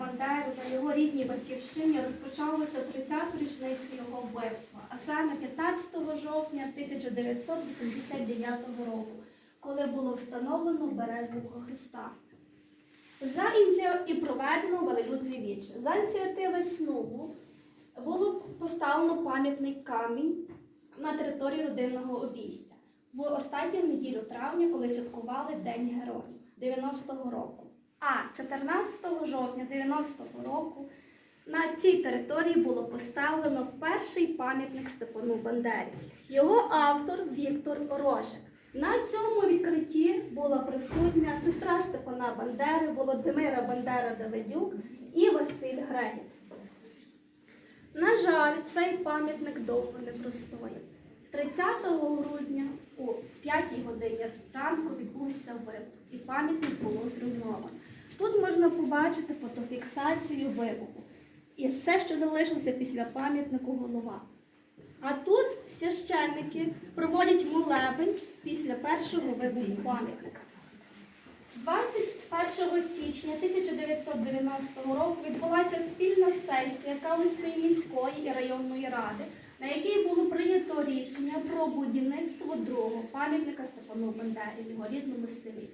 Бандеру на його рідній батьківщині розпочалося 30-ту річницю його вбивства, а саме 15 жовтня 1989 року, коли було встановлено березового Христа. За ініці... і проведено велелюдне віч. За ініціативи СНУГу було поставлено пам'ятний камінь на території родинного обійстя в останню неділю травня, коли святкували День Героїв 90-го року. А 14 жовтня 90-го року на цій території було поставлено перший пам'ятник Степану Бандері. Його автор Віктор Рожик. На цьому відкритті була присутня сестра Степана Бандери, Володимира Бандера Давидюк і Василь Грегіт. На жаль, цей пам'ятник довго не простояв. 30 грудня о 5 годині ранку відбувся вибух, і пам'ятник було зруйновано. Тут можна побачити фотофіксацію вибуху і все, що залишилося після пам'ятнику голова. А тут священники проводять молебень після першого вибуху пам'ятника. 21 січня 1990 року відбулася спільна сесія Калузької міської і районної ради, на якій було прийнято рішення про будівництво другого пам'ятника Степану Бандері в його рідному селі.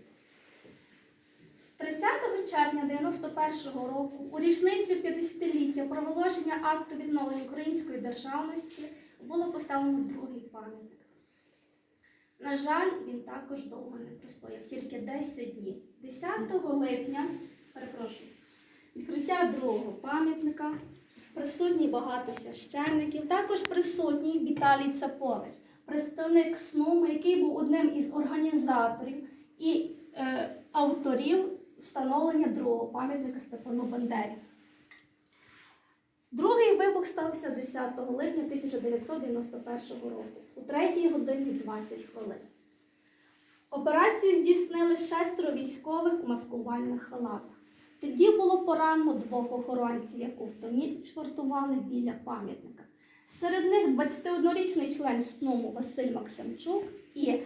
30 червня 91-го року, у річницю 50-ліття проголошення акту відновлення української державності, було поставлено другий пам'ятник. На жаль, він також довго не простояв, тільки 10 днів. 10 липня, перепрошую, відкриття другого пам'ятника, присутні багато священників, також присутній Віталій Цапович, представник СНУМу, який був одним із організаторів і е, авторів встановлення другого пам'ятника Степану Бандері. Другий вибух стався 10 липня 1991 року у 3 годині 20 хвилин. Операцію здійснили шестеро військових у маскувальних халатах. Тоді було поранено двох охоронців, яку в тоні швартували біля пам'ятника. Серед них 21-річний член СНУМу Василь Максимчук і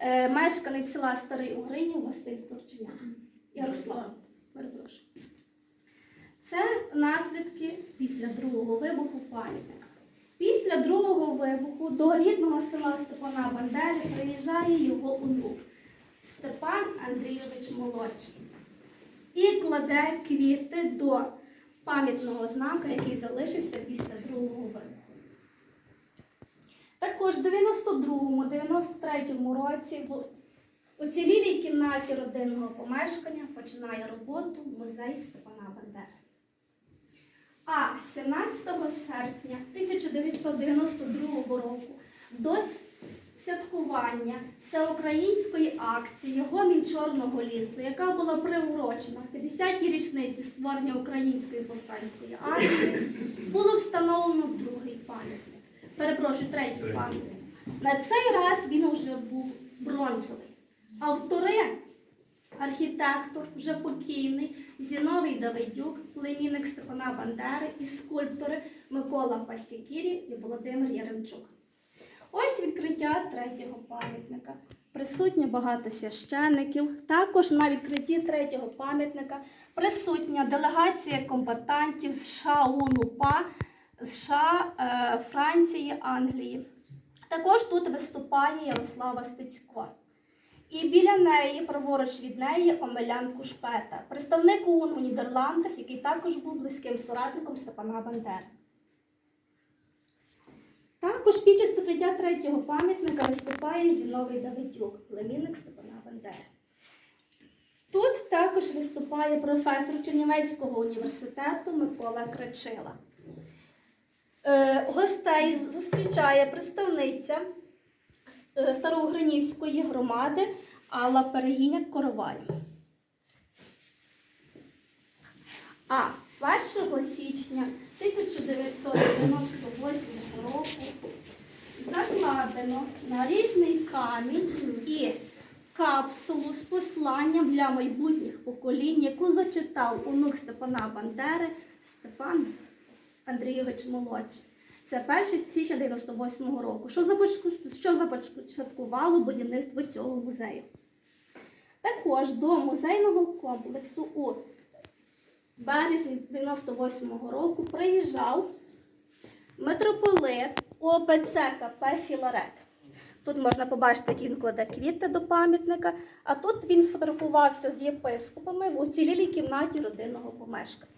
е, мешканець села Старий Угринів Василь Турчинян. Ярослав, перепрошую. Це наслідки після другого вибуху пам'ятника. Після другого вибуху до рідного села Степана Бандери приїжджає його онук Степан Андрійович Молодший і кладе квіти до пам'ятного знака, який залишився після другого вибуху. Також в 92-93 році в уцілілій кімнаті родинного помешкання починає роботу музей Степана Бандери. А 17 серпня 1992 року до святкування всеукраїнської акції Гомін Чорного лісу, яка була приурочена 50-й річниці створення Української повстанської армії, було встановлено другий пам'ятник. Перепрошую, третій пам'ятник. На цей раз він вже був бронзовий. Автори архітектор, вже покійний Зіновій Давидюк, племінник Степана Бандери і скульптори Микола Пасікірі і Володимир Яремчук. Ось відкриття третього пам'ятника. Присутні багато священників. Також на відкритті третього пам'ятника присутня делегація комбатантів США УНУПА, США, е, Франції, Англії. Також тут виступає Ярослава Стецько. І біля неї, праворуч від неї, Омелян Кушпета, представник ОУН у Нідерландах, який також був близьким соратником Степана Бандери. Також під час відкриття третього пам'ятника виступає Зіновий Давидюк, племінник Степана Бандери. Тут також виступає професор Чернівецького університету Микола Кричила. Е, гостей зустрічає представниця Староугринівської громади Алла Перегіня Короваль. А 1 січня 1998 року закладено наріжний камінь і капсулу з посланням для майбутніх поколінь, яку зачитав онук Степана Бандери Степан Андрійович Молодший. Це 1 січня 98 року, що започатку- що започаткувало будівництво цього музею. Також до музейного комплексу у березні 98-го року приїжджав митрополит ОПЦ КП Філарет. Тут можна побачити, як він кладе квіти до пам'ятника, а тут він сфотографувався з єпископами в уцілілій кімнаті родинного помешкання.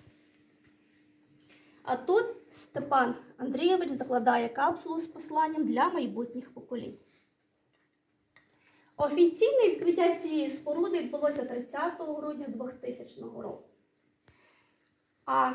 А тут Степан Андрійович закладає капсулу з посланням для майбутніх поколінь. Офіційне відкриття цієї споруди відбулося 30 грудня 2000 року. А